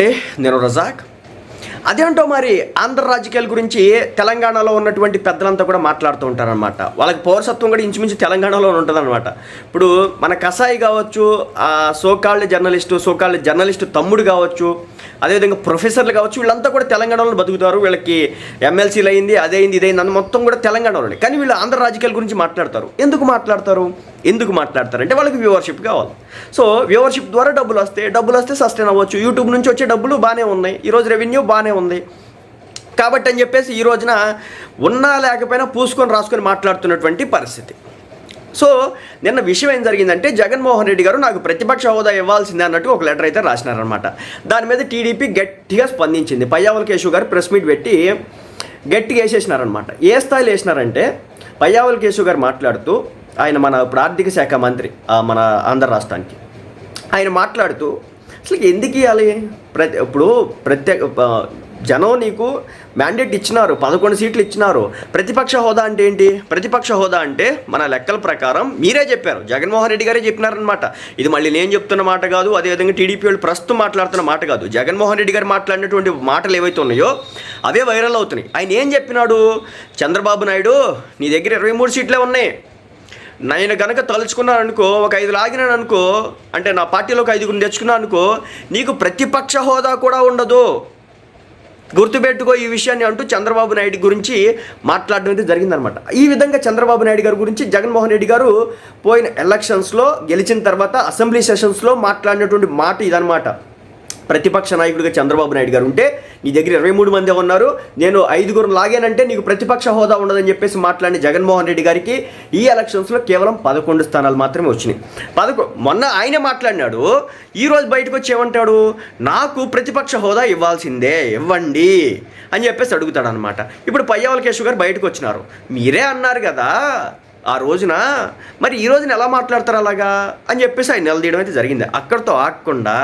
అండి, నేను రజాక్ అదేంటో మరి ఆంధ్ర రాజకీయాల గురించి తెలంగాణలో ఉన్నటువంటి పెద్దలంతా కూడా మాట్లాడుతూ ఉంటారనమాట వాళ్ళకి పౌరసత్వం కూడా ఇంచుమించు తెలంగాణలో ఉంటుందన్నమాట. ఇప్పుడు మన కసాయి కావచ్చు సోకాళ్ళ జర్నలిస్టు సోకాళ్ళ జర్నలిస్టు తమ్ముడు కావచ్చు అదేవిధంగా ప్రొఫెసర్లు కావచ్చు వీళ్ళంతా కూడా తెలంగాణలో బతుకుతారు. వీళ్ళకి ఎమ్మెల్సీలు అయింది అదే అయింది ఇదే అని మొత్తం కూడా తెలంగాణలోనే కానీ వీళ్ళు ఆంధ్ర రాజకీయాల గురించి మాట్లాడతారు. ఎందుకు మాట్లాడతారు? ఎందుకు మాట్లాడతారు? అంటే వాళ్ళకి వ్యూవర్షిప్ కావాలి. సో వ్యూవర్షిప్ ద్వారా డబ్బులు వస్తాయి డబ్బులు వస్తే సస్టైన్ అవ్వచ్చు. యూట్యూబ్ నుంచి వచ్చే డబ్బులు బాగానే ఉన్నాయి. ఈరోజు రెవెన్యూ బాగానే ఉంది. కాబట్టి అని చెప్పేసి ఈ రోజున ఉన్నా లేకపోయినా పూసుకొని రాసుకొని మాట్లాడుతున్నటువంటి పరిస్థితి. సో నిన్న విషయం ఏం జరిగిందంటే జగన్మోహన్ రెడ్డి గారు నాకు ప్రతిపక్ష హోదా ఇవ్వాల్సిందే అన్నట్టు ఒక లెటర్ అయితే రాసినారనమాట దాని మీద టీడీపీ గట్టిగా స్పందించింది. పయ్యావల కేశవ్ గారు ప్రెస్ మీట్ పెట్టి గట్టిగా వేసేసినారనమాట ఏ స్థాయిలో వేసినారంటే పయ్యావల కేశవ్ గారు మాట్లాడుతూ ఆయన మన ఇప్పుడు ఆర్థిక శాఖ మంత్రి మన ఆంధ్ర రాష్ట్రానికి. ఆయన మాట్లాడుతూ అసలు ఎందుకు ఇవ్వాలి ప్రతి ఇప్పుడు ప్రత్యేక జనం నీకు మ్యాండేట్ ఇచ్చినారు పదకొండు సీట్లు ఇచ్చినారు. ప్రతిపక్ష హోదా అంటే ఏంటి? ప్రతిపక్ష హోదా అంటే మన లెక్కల ప్రకారం మీరే చెప్పారు. జగన్మోహన్ రెడ్డి గారే చెప్పినారనమాట ఇది మళ్ళీ నేను చెప్తున్న మాట కాదు అదేవిధంగా టీడీపీ వాళ్ళు ప్రస్తుతం మాట్లాడుతున్న మాట కాదు. జగన్మోహన్ రెడ్డి గారు మాట్లాడినటువంటి మాటలు ఏవైతే ఉన్నాయో అవే వైరల్ అవుతున్నాయి. ఆయన ఏం చెప్పినాడు? చంద్రబాబు నాయుడు నీ దగ్గర ఇరవై మూడు సీట్లే ఉన్నాయి. నేను కనుక తలుచుకున్నాను అనుకో ఒక ఐదు లాగినాను అనుకో అంటే నా పార్టీలోకి ఐదుగురు తెచ్చుకున్నాను అనుకో నీకు ప్రతిపక్ష హోదా కూడా ఉండదు. గుర్తుపెట్టుకో ఈ విషయాన్ని అంటూ చంద్రబాబు నాయుడు గురించి మాట్లాడడం అయితే జరిగిందనమాట. ఈ విధంగా చంద్రబాబు నాయుడు గారి గురించి జగన్మోహన్ రెడ్డి గారు పోయిన ఎలక్షన్స్లో గెలిచిన తర్వాత అసెంబ్లీ సెషన్స్లో మాట్లాడినటువంటి మాట ఇదనమాట. ప్రతిపక్ష నాయకుడిగా చంద్రబాబు నాయుడు గారు ఉంటే నీ దగ్గర ఇరవై మూడు మంది ఉన్నారు. నేను ఐదుగురు లాగానంటే నీకు ప్రతిపక్ష హోదా ఉండదని చెప్పేసి మాట్లాడిన జగన్మోహన్ రెడ్డి గారికి ఈ ఎలక్షన్స్లో కేవలం పదకొండు స్థానాలు మాత్రమే వచ్చినాయి. పదకొ మొన్న ఆయనే మాట్లాడినాడు. ఈరోజు బయటకు వచ్చి ఏమంటాడు? నాకు ప్రతిపక్ష హోదా ఇవ్వాల్సిందే ఇవ్వండి అని చెప్పేసి అడుగుతాడు అనమాట ఇప్పుడు పయ్యావల కేశవ్ గారు బయటకు వచ్చినారు. మీరే అన్నారు కదా ఆ రోజున. మరి ఈ రోజున ఎలా మాట్లాడతారు అలాగా అని చెప్పేసి ఆయన నిలదీయడం అయితే జరిగింది. అక్కడితో ఆగకుండా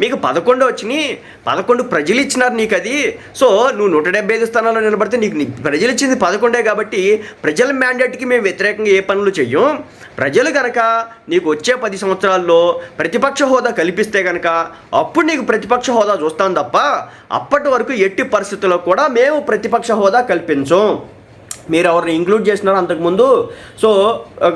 మీకు పదకొండు వచ్చినాయి పదకొండు ప్రజలు ఇచ్చినారు నీకు అది సో నువ్వు నూట డెబ్బై ఐదు స్థానాల్లో నిలబడితే నీకు ప్రజలు ఇచ్చింది పదకొండే కాబట్టి ప్రజల మ్యాండేట్కి మేము వ్యతిరేకంగా ఏ పనులు చెయ్యం. ప్రజలు కనుక నీకు వచ్చే పది సంవత్సరాల్లో ప్రతిపక్ష హోదా కల్పిస్తే కనుక అప్పుడు నీకు ప్రతిపక్ష హోదా చూస్తాం తప్ప అప్పటి వరకు ఎట్టి పరిస్థితుల్లో కూడా మేము ప్రతిపక్ష హోదా కల్పించం. మీరు ఎవరిని ఇంక్లూడ్ చేసినారో అంతకుముందు సో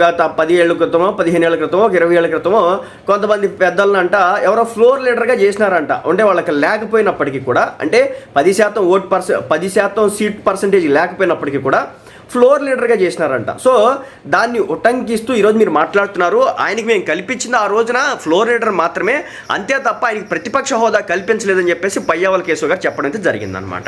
గత పది ఏళ్ళ క్రితమో పదిహేను ఏళ్ళ క్రితమో ఒక ఇరవై ఏళ్ళ క్రితమో కొంతమంది పెద్దలనంట ఎవరో ఫ్లోర్ లీడర్గా చేసినారంట. అంటే వాళ్ళకి లేకపోయినప్పటికీ కూడా అంటే పది శాతం ఓట్ పర్సెంట్ పది శాతం సీట్ పర్సంటేజ్ లేకపోయినప్పటికీ కూడా ఫ్లోర్ లీడర్గా చేసినారంట. సో దాన్ని ఉటంకిస్తూ ఈరోజు మీరు మాట్లాడుతున్నారు. ఆయనకి మేము కల్పించిన ఆ రోజున ఫ్లోర్ లీడర్ మాత్రమే అంతే తప్ప ఆయనకి ప్రతిపక్ష హోదా కల్పించలేదని చెప్పేసి పయ్యావల కేశవ్ గారు చెప్పడం అయితే జరిగిందనమాట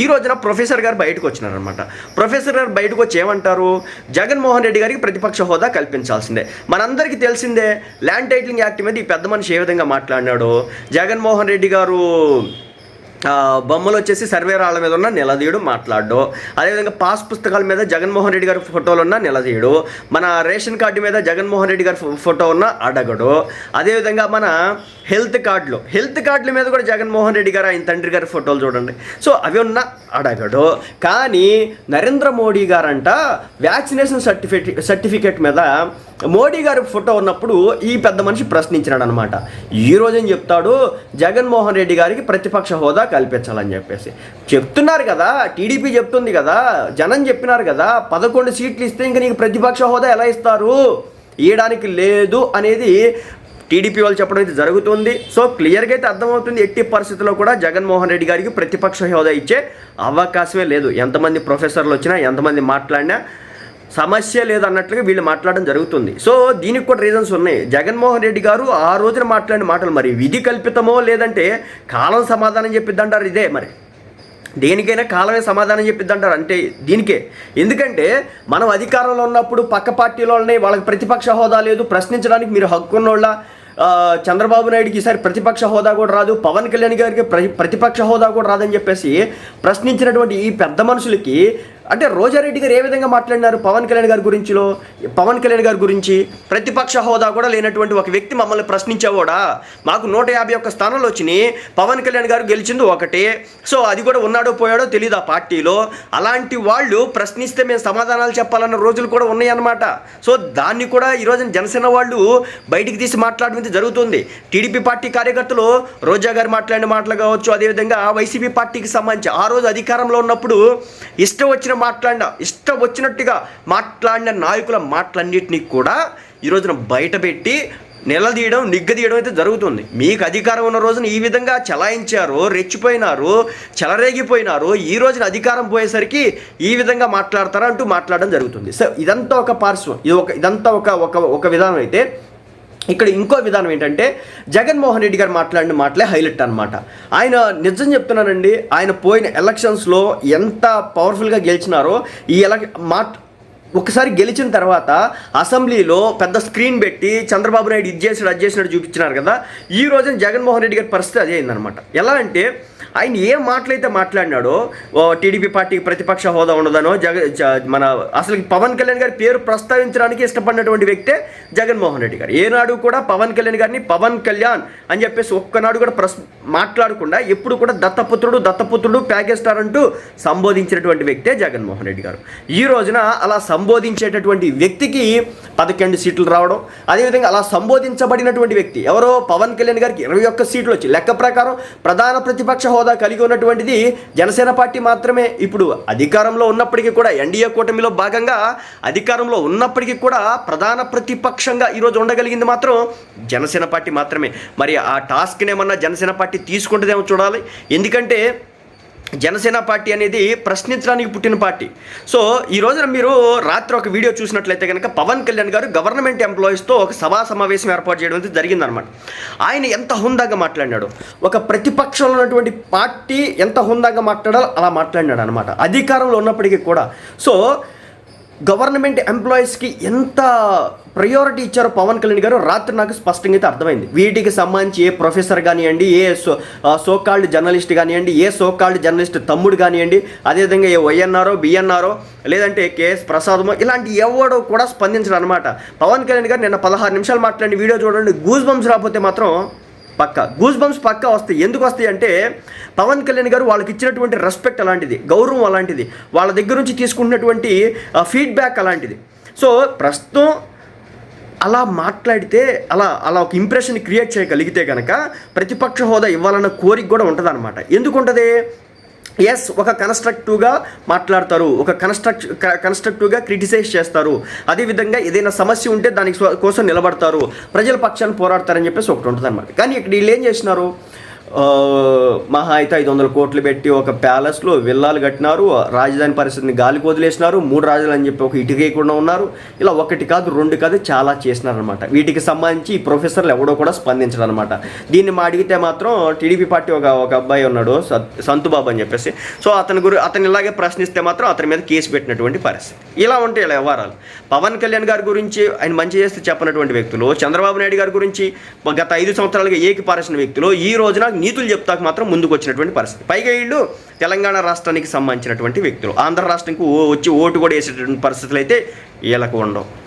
ఈ రోజున ప్రొఫెసర్ గారు బయటకు వచ్చినారనమాట ప్రొఫెసర్ గారు బయటకు వచ్చి ఏమంటారు? జగన్మోహన్ రెడ్డి గారికి ప్రతిపక్ష హోదా కల్పించాల్సిందే. మనందరికీ తెలిసిందే ల్యాండ్ టైటిలింగ్ యాక్ట్ మీద ఈ పెద్ద మనిషి ఏ విధంగా మాట్లాడినాడు? జగన్మోహన్ రెడ్డి గారు బొమ్మలు వచ్చేసి సర్వే రాళ్ళ మీద ఉన్న నిలదీయుడు మాట్లాడు అదేవిధంగా పాస్ పుస్తకాల మీద జగన్మోహన్ రెడ్డి గారి ఫోటోలు ఉన్న నిలదీయడు. మన రేషన్ కార్డు మీద జగన్మోహన్ రెడ్డి గారి ఫోటో ఉన్న అడగడు. అదేవిధంగా మన హెల్త్ కార్డులు హెల్త్ కార్డుల మీద కూడా జగన్మోహన్ రెడ్డి గారు ఆయన తండ్రి గారి ఫోటోలు చూడండి. సో అవి ఉన్న అడగడు. కానీ నరేంద్ర మోడీ గారంట వ్యాక్సినేషన్ సర్టిఫికేట్ సర్టిఫికేట్ మీద మోడీ గారి ఫోటో ఉన్నప్పుడు ఈ పెద్ద మనిషి ప్రశ్నించినాడు అనమాట ఈ రోజు ఏం చెప్తాడు? జగన్మోహన్ రెడ్డి గారికి ప్రతిపక్ష హోదా కల్పించాలని చెప్పేసి. చెప్తున్నారు కదా టీడీపీ చెప్తుంది కదా జనం చెప్పినారు కదా పదకొండు సీట్లు ఇస్తే ఇంకా నీకు ప్రతిపక్ష హోదా ఎలా ఇస్తారు? ఇవ్వడానికి లేదు అనేది టీడీపీ వాళ్ళు చెప్పడం అయితే జరుగుతుంది. సో క్లియర్గా అయితే అర్థమవుతుంది. ఎట్టి పరిస్థితుల్లో కూడా జగన్మోహన్ రెడ్డి గారికి ప్రతిపక్ష హోదా ఇచ్చే అవకాశమే లేదు. ఎంతమంది ప్రొఫెసర్లు వచ్చినా ఎంతమంది మాట్లాడినా సమస్య లేదన్నట్లుగా వీళ్ళు మాట్లాడడం జరుగుతుంది. సో దీనికి కూడా రీజన్స్ ఉన్నాయి. జగన్మోహన్ రెడ్డి గారు ఆ రోజున మాట్లాడిన మాటలు మరి విధి కల్పితమో లేదంటే కాలం సమాధానం చెప్పిద్దంటారు ఇదే మరి. దేనికైనా కాలమే సమాధానం చెప్పిద్దంటారు అంటే దీనికే. ఎందుకంటే మనం అధికారంలో ఉన్నప్పుడు పక్క పార్టీలో ఉన్నాయి వాళ్ళకి ప్రతిపక్ష హోదా లేదు ప్రశ్నించడానికి మీరు హక్కున్నోళ్ళ చంద్రబాబు నాయుడుకి ఈసారి ప్రతిపక్ష హోదా కూడా రాదు పవన్ కళ్యాణ్ గారికి ప్రతిపక్ష హోదా కూడా రాదని చెప్పేసి ప్రశ్నించినటువంటి ఈ పెద్ద మనుషులకి అంటే రోజారెడ్డి గారు ఏ విధంగా మాట్లాడినారు? పవన్ కళ్యాణ్ గారి గురించిలో? పవన్ కళ్యాణ్ గారి గురించి ప్రతిపక్ష హోదా కూడా లేనటువంటి ఒక వ్యక్తి మమ్మల్ని ప్రశ్నించేవాడా? మాకు నూట యాభై ఒక్క స్థానాలు వచ్చినాయి. పవన్ కళ్యాణ్ గారు గెలిచింది ఒకటే. సో అది కూడా ఉన్నాడో పోయాడో తెలియదు ఆ పార్టీలో. అలాంటి వాళ్ళు ప్రశ్నిస్తే మేము సమాధానాలు చెప్పాలన్న రోజులు కూడా ఉన్నాయన్నమాట. సో దాన్ని కూడా ఈరోజు జనసేన వాళ్ళు బయటికి తీసి మాట్లాడడం జరుగుతుంది. టీడీపీ పార్టీ కార్యకర్తలు రోజా గారు మాట్లాడిన మాటలు కావచ్చు అదేవిధంగా వైసీపీ పార్టీకి సంబంధించి ఆ రోజు అధికారంలో ఉన్నప్పుడు ఇష్టం వచ్చిన మాట్లాడిన ఇష్టం వచ్చినట్టుగా మాట్లాడిన నాయకుల మాటలన్నింటినీ కూడా ఈ రోజున బయటపెట్టి నిలదీయడం నిగ్గదీయడం అయితే జరుగుతుంది. మీకు అధికారం ఉన్న రోజున ఈ విధంగా చలాయించారు రెచ్చిపోయినారు చెలరేగిపోయినారు ఈ రోజున అధికారం పోయేసరికి ఈ విధంగా మాట్లాడతారా అంటూ మాట్లాడడం జరుగుతుంది. సో ఇదంతా ఒక పార్శ్వం ఇది ఒక ఇదంతా ఒక ఒక ఒక విధానం అయితే ఇక్కడ ఇంకో విధానం ఏంటంటే జగన్మోహన్ రెడ్డి గారు మాట్లాడిన మాటలే హైలైట్ అనమాట ఆయన నిజం చెప్తున్నానండి ఆయన పోయిన ఎలక్షన్స్లో ఎంత పవర్ఫుల్గా గెలిచినారో ఈ ఎల మాట్ ఒకసారి గెలిచిన తర్వాత అసెంబ్లీలో పెద్ద స్క్రీన్ పెట్టి చంద్రబాబు నాయుడు ఇది చేసాడు అది చేసినట్టు చూపించినారు కదా. ఈ రోజున జగన్మోహన్ రెడ్డి గారి పరిస్థితి అదే అయిందనమాట ఎలా అంటే ఆయన ఏ మాటలైతే మాట్లాడినాడో ఓ టీడీపీ పార్టీకి ప్రతిపక్ష హోదా ఉండదనో జగ మన అసలు పవన్ కళ్యాణ్ గారి పేరు ప్రస్తావించడానికి ఇష్టపడినటువంటి వ్యక్తే జగన్మోహన్ రెడ్డి గారు. ఏనాడు కూడా పవన్ కళ్యాణ్ గారిని పవన్ కళ్యాణ్ అని చెప్పేసి ఒక్కనాడు కూడా ప్రస్ మాట్లాడకుండా ఎప్పుడు కూడా దత్తపుత్రుడు దత్తపుత్రుడు ప్యాకేజ్ స్టార్ అంటూ సంబోధించినటువంటి వ్యక్తే జగన్మోహన్ రెడ్డి గారు. ఈ రోజున అలా సంబోధించేటటువంటి వ్యక్తికి పదకొండు సీట్లు రావడం అదేవిధంగా అలా సంబోధించబడినటువంటి వ్యక్తి ఎవరో? పవన్ కళ్యాణ్ గారికి ఇరవై ఒక్క సీట్లు వచ్చి లెక్క ప్రకారం ప్రధాన ప్రతిపక్ష హోదా కలిగి ఉన్నటువంటిది జనసేన పార్టీ మాత్రమే. ఇప్పుడు అధికారంలో ఉన్నప్పటికీ కూడా ఎన్డీఏ కూటమిలో భాగంగా అధికారంలో ఉన్నప్పటికీ కూడా ప్రధాన ప్రతిపక్షంగా ఈరోజు ఉండగలిగింది మాత్రం జనసేన పార్టీ మాత్రమే. మరి ఆ టాస్క్ని ఏమన్నా జనసేన పార్టీ తీసుకుంటుందేమో చూడాలి. ఎందుకంటే జనసేన పార్టీ అనేది ప్రశ్నించడానికి పుట్టిన పార్టీ. సో ఈ రోజున మీరు రాత్రి ఒక వీడియో చూసినట్లయితే కనుక పవన్ కళ్యాణ్ గారు గవర్నమెంట్ ఎంప్లాయీస్తో ఒక సభా సమావేశం ఏర్పాటు చేయడం అనేది జరిగిందనమాట ఆయన ఎంత హుందాగా మాట్లాడినాడు? ఒక ప్రతిపక్షంలో ఉన్నటువంటి పార్టీ ఎంత హుందాగా మాట్లాడాలో అలా మాట్లాడినాడు అనమాట అధికారంలో ఉన్నప్పటికీ కూడా. సో గవర్నమెంట్ ఎంప్లాయీస్కి ఎంత ప్రయారిటీ ఇచ్చారో పవన్ కళ్యాణ్ గారు రాత్రి నాకు స్పష్టంగా అయితే అర్థమైంది. వీటికి సంబంధించి ఏ ప్రొఫెసర్ కానివ్వండి ఏ సో సోకాల్డ్ జర్నలిస్ట్ కానివ్వండి ఏ సోకాల్డ్ జర్నలిస్ట్ తమ్ముడు కానివ్వండి అదేవిధంగా ఏ వైఎన్ఆర్ఓ బిఎన్ఆర్ఓ లేదంటే కేఎస్ ప్రసాదమో ఇలాంటి ఎవడో కూడా స్పందించడం అనమాట పవన్ కళ్యాణ్ గారు నిన్న పదహారు నిమిషాలు మాట్లాడిన వీడియో చూడండి గూజ్ బంప్స్ రాకపోతే మాత్రం పక్క. గూస్ బంప్స్ పక్క వస్తాయి. ఎందుకు వస్తాయి అంటే పవన్ కళ్యాణ్ గారు వాళ్ళకి ఇచ్చినటువంటి రెస్పెక్ట్ అలాంటిది గౌరవం అలాంటిది వాళ్ళ దగ్గర నుంచి తీసుకుంటున్నటువంటి ఫీడ్బ్యాక్ అలాంటిది. సో ప్రస్తుతం అలా మాట్లాడితే అలా అలా ఒక ఇంప్రెషన్ క్రియేట్ చేయగలిగితే కనుక ప్రతిపక్ష హోదా ఇవ్వాలన్న కోరిక కూడా ఉంటుంది ఎందుకు ఉంటుంది ఎస్ ఒక కన్స్ట్రక్టివ్గా మాట్లాడతారు. ఒక కన్స్ట్రక్ట్ కన్స్ట్రక్టివ్గా క్రిటిసైజ్ చేస్తారు. అదేవిధంగా ఏదైనా సమస్య ఉంటే దానికి కోసం నిలబడతారు. ప్రజల పక్షాన్ని పోరాడతారని చెప్పేసి ఒకటి ఉంటుంది అనమాట కానీ ఇక్కడ వీళ్ళు ఏం చేసినారు? మహా అయితే ఐదు వందల కోట్లు పెట్టి ఒక ప్యాలెస్లో విల్లాలు కట్టినారు. రాజధాని పరిస్థితిని గాలికి వదిలేసినారు. మూడు రాజులు అని చెప్పి ఒక ఇటుకేయకుండా ఉన్నారు. ఇలా ఒకటి కాదు రెండు కాదు చాలా చేసినారనమాట వీటికి సంబంధించి ఈ ప్రొఫెసర్లు ఎవడో కూడా స్పందించడం అనమాట దీన్ని మా అడిగితే మాత్రం టీడీపీ పార్టీ ఒక ఒక అబ్బాయి ఉన్నాడు సత్- సంతుబాబు అని చెప్పేసి. సో అతని గురి అతను ఇలాగే ప్రశ్నిస్తే మాత్రం అతని మీద కేసు పెట్టినటువంటి పరిస్థితి. ఇలా ఉంటే ఇలా వ్యవహారాలు. పవన్ కళ్యాణ్ గారి గురించి ఆయన మంచి చేస్తే చెప్పినటువంటి వ్యక్తులు చంద్రబాబు నాయుడు గారి గురించి గత ఐదు సంవత్సరాలుగా ఏకి పారేసిన వ్యక్తులు ఈ రోజున నీతులు చెప్తాక మాత్రం ముందుకు వచ్చినటువంటి పరిస్థితి. పైగా వీళ్ళు తెలంగాణ రాష్ట్రానికి సంబంధించినటువంటి వ్యక్తులు. ఆంధ్ర రాష్ట్రానికి ఓ- వచ్చి ఓటు కూడా వేసేటటువంటి పరిస్థితులు అయితే వీళ్ళకు ఉండవు.